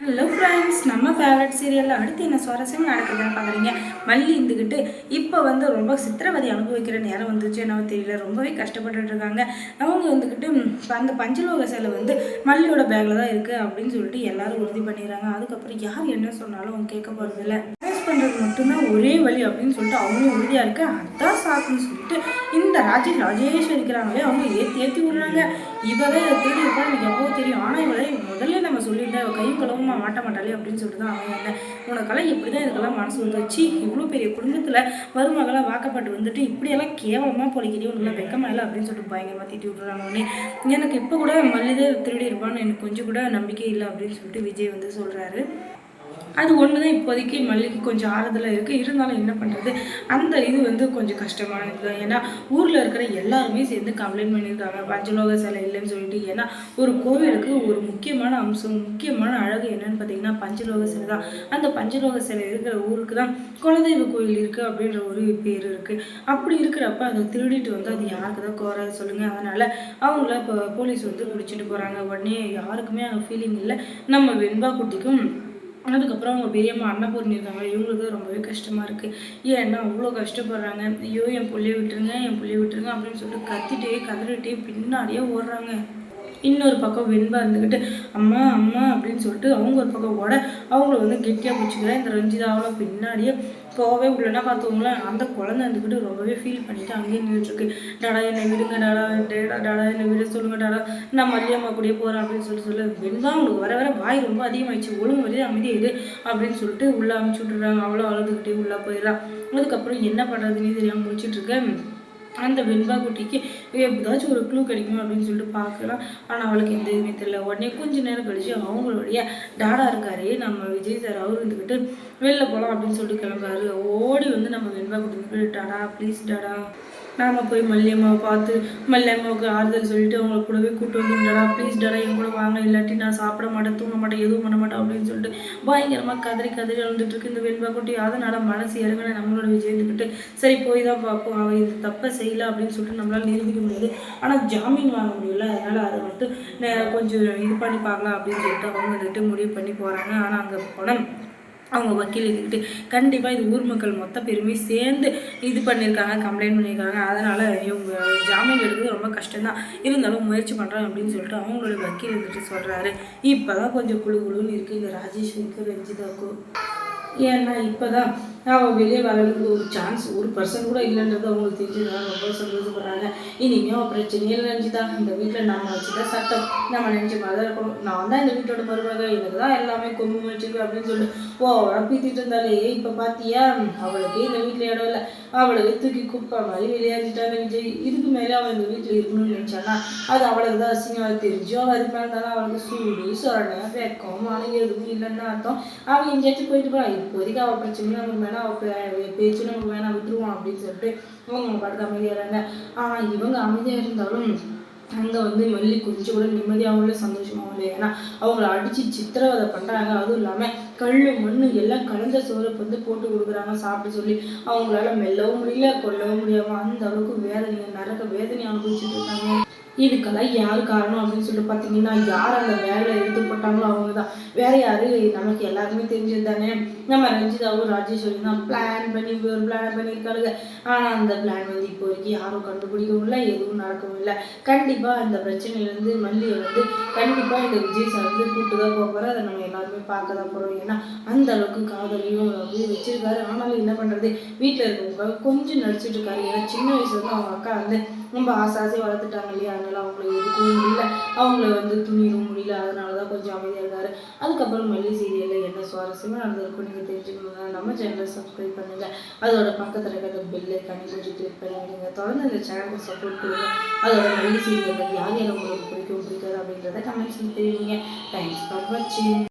Hello friends நம்ம favourite சீரியலில் அடுத்து என்ன சுவாரஸ்யமாக நடக்குதுன்னு பார்க்குறீங்க? மல்லி இருந்துக்கிட்டு இப்போ வந்து ரொம்ப சித்திரவதை அனுபவிக்கிற நேரம் வந்துச்சு என்ன தெரியல. ரொம்பவே கஷ்டப்பட்டுட்டு இருக்காங்க. அவங்க வந்துக்கிட்டு இப்போ அந்த பஞ்சலோக சிலை வந்து மல்லியோட பேக்கில் தான் இருக்குது அப்படின்னு சொல்லிட்டு எல்லாரும் உறுதி பண்ணிடுறாங்க. அதுக்கப்புறம் யார் என்ன சொன்னாலும் அவங்க கேட்க போகிறதில்ல பண்ணுறது மட்டும்தான் ஒரே வழி அப்படின்னு சொல்லிட்டு அவங்களும் உறுதியாக இருக்கு. அதான் சாக்குன்னு சொல்லிட்டு இந்த ராஜே ராஜேஷ் இருக்கிறாங்களே அவங்க ஏற்றி ஏற்றி விடுறாங்க. இவளே தேடி இருப்பா எனக்கு எப்போ தெரியும். ஆனால் இவளை முதல்ல நம்ம சொல்லியிருந்தேன் கை கையும் மாட்ட மாட்டாளே அப்படின்னு சொல்லிட்டு தான் அவங்க என்ன உனக்கெல்லாம் இப்படி தான் இதுக்கெல்லாம் மனசு வந்துச்சு. இவ்வளோ பெரிய குடும்பத்தில் மருமகளாக வாக்கப்பட்டு வந்துட்டு இப்படியெல்லாம் கேவலமாக பொழிக்கிறீ உனக்குலாம் வெக்கமா இல்லை அப்படின்னு சொல்லிட்டு பயங்கரமாக திட்டி விட்றாங்க உடனே எனக்கு இப்போ கூட மல்லிதே திருடி இருப்பான்னு எனக்கு கொஞ்சம் கூட நம்பிக்கை இல்லை அப்படின்னு சொல்லிட்டு விஜய் வந்து சொல்கிறாரு அது ஒன்று தான் இப்போதைக்கு மல்லிகை கொஞ்சம் ஆறுதலாக இருக்குது இருந்தாலும் என்ன பண்ணுறது அந்த இது வந்து கொஞ்சம் கஷ்டமானது தான் ஏன்னா ஊரில் இருக்கிற எல்லாருமே சேர்ந்து கம்ப்ளைண்ட் பண்ணியிருக்காங்க. பஞ்சலோக சிலை இல்லைன்னு சொல்லிட்டு. ஏன்னா ஒரு கோவிலுக்கு ஒரு முக்கியமான அம்சம் முக்கியமான அழகு என்னன்னு பார்த்தீங்கன்னா பஞ்சலோக சிலை தான் அந்த பஞ்சலோக சிலை இருக்கிற ஊருக்கு தான் குலதெய்வ கோயில் இருக்குது அப்படின்ற ஒரு பேர் இருக்குது அப்படி இருக்கிறப்ப அதை திருடிட்டு வந்து அது யாருக்கு தான் கோர சொல்லுங்கள் அதனால் அவங்கள இப்போ போலீஸ் வந்து பிடிச்சிட்டு போகிறாங்க உடனே யாருக்குமே அந்த ஃபீலிங் இல்லை. நம்ம வெண்பா குட்டிக்கும் அதுக்கப்புறம் அவங்க பெரியம்மா அன்னபூர்ணி இருக்காங்க. இவங்களுக்கு ரொம்பவே கஷ்டமாக இருக்குது ஏன்னா அவ்வளோ கஷ்டப்படுறாங்க? ஐயோ என் பிள்ளைய விட்டுருங்க என் புள்ளைய விட்டுருங்க அப்படின்னு சொல்லிட்டு கத்திட்டே கதறிட்டே பின்னாடியே ஓடுறாங்க. இன்னொரு பக்கம் வெண்பா இருந்துக்கிட்டு அம்மா அம்மா அப்படின்னு சொல்லிட்டு அவங்க ஒரு பக்கம் ஓட அவங்கள வந்து கெட்டியாக பிடிச்சிக்கிறேன். இந்த ரஞ்சிதாவில் பின்னாடியே போகவே உள்ளனா பார்த்தவங்களாம் அந்த குழந்தை இருந்துக்கிட்டு ரொம்பவே ஃபீல் பண்ணிவிட்டு அங்கேயே நின்றுட்டுருக்கு டாடா என்னை விடுங்க டாடா டேடா டாடா என்னை விட சொல்லுங்க டாடா. நான் மல்லியம்மா கூடயே போகிறேன் அப்படின்னு சொல்லிட்டு சொல்லு. வெண்பா அவங்களுக்கு வர வர வாய் ரொம்ப அதிகமாகிடுச்சு ஒழுங்கு வரையே அமைதி இது அப்படின்னு சொல்லிட்டு உள்ளே அமுச்சு விட்டுறாங்க அவ்வளோ அழுதுகிட்டே உள்ளே போயிடலாம் அதுக்கப்புறம் என்ன பண்ணுறதுன்னே தெரியாமல் முடிச்சிட்டு இருக்கேன். அந்த வெண்பா குட்டிக்கு ஏதாச்சும் ஒரு க்ளூ கிடைக்குமா? அப்படின்னு சொல்லிட்டு பார்க்கலாம். ஆனால் அவளுக்கு எந்த இதுவுமே தெரியல. உடனே கொஞ்ச நேரம் கழிச்சு அவங்களுடைய டாடா இருக்காரு. நம்ம விஜய் சார் அவர் இருந்துக்கிட்டு வெளில போகலாம் அப்படின்னு சொல்லிட்டு கிளம்புறாரு. ஓடி வந்து நம்ம வெண்பா குட்டி டாடா ப்ளீஸ் டாடா. நாம் போய் மல்லியம்மாவை பார்த்து மல்லியம்மாவுக்கு ஆறுதல் சொல்லிட்டு அவங்கள கூடவே கூட்டு வந்து டாடா ப்ளீஸ் டடா என் கூட வாங்க. இல்லாட்டி நான் சாப்பிட மாட்டேன் தூங்க மாட்டேன் எதுவும் பண்ண மாட்டேன் அப்படின்னு சொல்லிட்டு பயங்கரமாக கதறி கதறி அழுந்துட்டுருக்கு இந்த வெண்பா குட்டி. அதனால் மனசு இறங்கின நம்மளோட விஜயத்துக்கிட்டு சரி போய் தான் பார்ப்போம். அவன் இது தப்பை செய்யலை அப்படின்னு சொல்லிட்டு நம்மளால் நிரூபிக்க முடியாது. ஆனால் ஜாமீன் வாங்க முடியல. அதனால் அதை மட்டும் கொஞ்சம் இது பண்ணி பார்க்கலாம் அப்படின்னு சொல்லிட்டு அவங்க வந்துட்டு முடிவு பண்ணி போகிறாங்க ஆனால் அங்கே போனால் அவங்க வக்கீல் இருந்துக்கிட்டு கண்டிப்பாக இது ஊர் மக்கள் மொத்த பேருமே சேர்ந்து இது பண்ணியிருக்காங்க கம்ப்ளைண்ட் பண்ணியிருக்காங்க. அதனால் இவங்க ஜாமீன் எடுக்கிறது ரொம்ப கஷ்டம்தான். இருந்தாலும் முயற்சி பண்ணுறாங்க அப்படின்னு சொல்லிட்டு அவங்களோட வக்கீல் இருந்துட்டு சொல்கிறாரு இப்போ தான் கொஞ்சம் குழு குழுன்னு இருக்குது இந்த ராஜேஸ்வரிக்கு ரஞ்சிதாவுக்கும் ஏன்னா இப்போ தான் அவள் வெளியே வரதுக்கு ஒரு சான்ஸ் ஒரு பர்சன் கூட இல்லைன்றது அவங்களுக்கு தெரிஞ்சதுனால ரொம்ப சந்தோஷப்படுறாங்க. இனிமேல் அவள் பிரச்சனையே இல்லை இந்த வீட்டில் நம்ம வச்சுதான் சட்டம். நம்ம நினச்ச மாதிரி தான் இருக்கணும். நான் தான் இந்த வீட்டோட மருமக. எனக்கு தான் எல்லாமே கொம்பு வச்சிருக்கு அப்படின்னு சொல்லிட்டு ஓ பீத்திட்டு இருந்தாலே. இப்போ பார்த்தியா அவளுக்கு இந்த வீட்டில் இடம் இல்லை. அவளுக்கு தூக்கி குப்பை மாதிரி விளையாடிட்டாங்க விஜய். இதுக்கு மேலே அவள் இந்த வீட்டில் இருக்கணும்னு நினச்சானா? அது அவளுக்கு தான் அசிங்கமாக தெரிஞ்சோ அது மேலே தானே அவளுக்கு சூடு சொரணை வெக்கம் மழை எதுவும் இல்லைன்னு அர்த்தம். அவள் எங்கேயாச்சும் போயிட்டு போகிறான் இப்போதைக்கு அவள் பிரச்சனை நமக்கு வேணாம் அவள் பேச்சு நமக்கு வேணாம் விட்டுருவோம் அப்படின்னு சொல்லிட்டு அவங்க அமைதியாக அமைதியாகிறாங்க ஆனால் இவங்க அமைதியாக இருந்தாலும் அங்கே வந்து மல்லி கொஞ்சம் கூட நிம்மதியாகவும் இல்லை சந்தோஷமாகவும் இல்லை. ஏன்னா அவங்கள அடித்து சித்திரவதை பண்ணுறாங்க அதுவும் இல்லாமல் கல் மண் எல்லாம் கலந்த சோறை வந்து போட்டு கொடுக்குறாங்க சாப்பிட சொல்லி. அவங்களால மெல்லவும் முடியல கொல்லவும் முடியாமல் அந்த அளவுக்கு வேதனை நரக வேதனை அனுபவிச்சுட்டு இருக்காங்க. இதுக்கெல்லாம் யார் காரணம் அப்படின்னு சொல்லிட்டு பார்த்தீங்கன்னா யார் அந்த வேலையில் எடுத்து போட்டாங்களோ அவங்க தான் வேற யாரு? நமக்கு எல்லாருமே தெரிஞ்சது தானே நம்ம ரஞ்சிதாவும் ராஜேஸ்வரி தான் பிளான் பண்ணி ஒரு பிளான் பண்ணியிருக்காருங்க ஆனால் அந்த பிளான் வந்து இப்போ வரைக்கும் யாரும் கண்டுபிடிக்கவும் இல்லை எதுவும் நடக்கவும் இல்லை. கண்டிப்பாக அந்த பிரச்சனையிலேருந்து மல்லியை வந்து கண்டிப்பாக இந்த விஜய் சார் வந்து கூட்டு தான் போக போகிறோம் அதை நம்ம எல்லாருமே பார்க்க தான் போகிறோம் ஏன்னா அந்த அளவுக்கு காதலையும் வந்து வச்சிருக்காரு. ஆனாலும் என்ன பண்ணுறது வீட்டில் இருக்கவங்க கொஞ்சம் நடிச்சிட்டு இருக்காரு. ஏன்னா சின்ன வயசுலேருந்து அவங்க அக்கா வந்து ரொம்ப ஆசை ஆசை வளர்த்துட்டாங்க இல்லையா? அதனால அவங்கள எதுக்கும் முடியல. அவங்கள வந்து துணியும் முடியல. அதனால தான் கொஞ்சம் அமைதியாக இருக்காரு. அதுக்கப்புறம் மல்லி சீரியலில் என்ன சுவாரஸ்யமாக நடந்திருக்கும் நீங்கள் தெரிஞ்சுக்கணும்னா நம்ம சேனலை சப்ஸ்கிரைப் பண்ணுங்கள் அதோட பக்கத்தில் இருக்கிற பெல்லை ஐக்கானே கொஞ்சம் கிளிக் பண்ணிவிடுங்க தொடர்ந்து இந்த சேனலுக்கு சப்போர்ட் கொடுங்க. அதோட மல்லி சீரியலில் யார் யார் உங்களுக்கு பிடிக்கும் பிடிக்காது அப்படின்றத கமெண்ட்ஸில் தெரியுங்க தேங்க்ஸ் ஃபார் வாட்சிங்